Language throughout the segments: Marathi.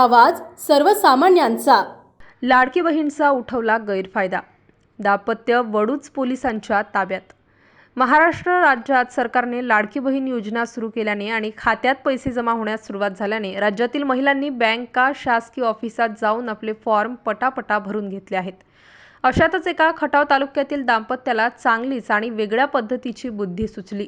आवाज सर्वसामान्यांचा. लाडकी बहीणचा उठवला गैरफायदा. दाम्पत्य वडूच पोलिसांच्या ताब्यात. महाराष्ट्र राज्यात सरकारने लाडकी बहीण योजना सुरू केल्याने आणि खात्यात पैसे जमा होण्यास सुरुवात झाल्याने राज्यातील महिलांनी बँका शासकीय ऑफिसात जाऊन आपले फॉर्म पटापटा भरून घेतले आहेत. अशातच एका खटाव तालुक्यातील दाम्पत्याला चांगलीच आणि वेगळ्या पद्धतीची बुद्धी सुचली.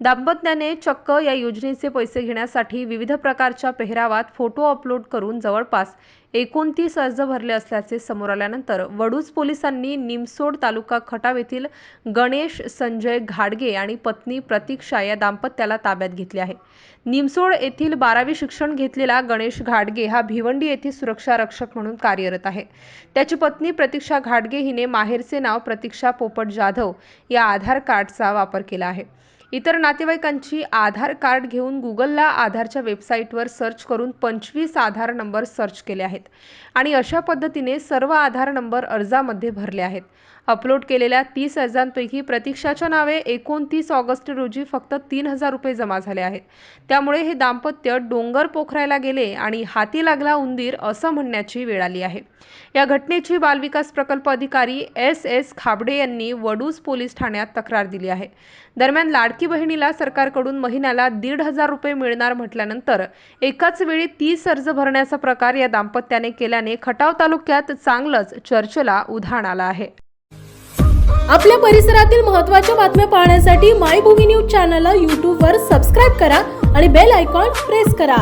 दाम्पत्याने चक्क या योजनेचे पैसे घेण्यासाठी विविध प्रकारच्या पेहरावात फोटो अपलोड करून जवळपास एकोणतीस अर्ज भरले असल्याचे समोर आल्यानंतर वडूज पोलिसांनी निमसोड तालुका खटाव येथील गणेश संजय घाडगे आणि पत्नी प्रतीक्षा या दाम्पत्याला ताब्यात घेतले आहे. निमसोड येथील बारावी शिक्षण घेतलेला गणेश घाडगे हा भिवंडी येथील सुरक्षा रक्षक म्हणून कार्यरत आहे. त्याची पत्नी प्रतीक्षा घाडगे हिने माहेरचे नाव प्रतीक्षा पोपट जाधव या आधार कार्डचा वापर केला आहे. इतर नातेवाईकांची आधार कार्ड घेऊन गुगलला आधारच्या वेबसाईटवर सर्च करून पंचवीस आधार नंबर सर्च केले आहेत. आणि अशा पद्धतीने सर्व आधार नंबर अर्जामध्ये भरले आहेत. अपलोड केलेल्या तीस अर्जांपैकी प्रतीक्षाच्या नावे एकोणतीस ऑगस्ट रोजी फक्त तीन हजार रुपये जमा झाले आहेत. त्यामुळे हे दाम्पत्य डोंगर पोखरायला गेले आणि हाती लागला उंदीर असं म्हणण्याची वेळ आली आहे. या घटनेची बालविकास प्रकल्प अधिकारी एस एस खाबडे यांनी वडूज पोलीस ठाण्यात तक्रार दिली आहे. दरम्यान लाडकी बहिणीला सरकारकडून महिन्याला दीड हजार रुपये मिळणार म्हटल्यानंतर एकाच वेळी तीस अर्ज भरण्याचा प्रकार या दाम्पत्याने केल्याने खटाव तालुक्यात चांगलंच चर्चेला उधाण आलं आहे. आपल्या परिसरातील महत्त्वाच्या बातम्या पाहण्यासाठी मायभूमी न्यूज चॅनलला यूट्यूबवर सबस्क्राईब करा आणि बेल आयकॉन प्रेस करा.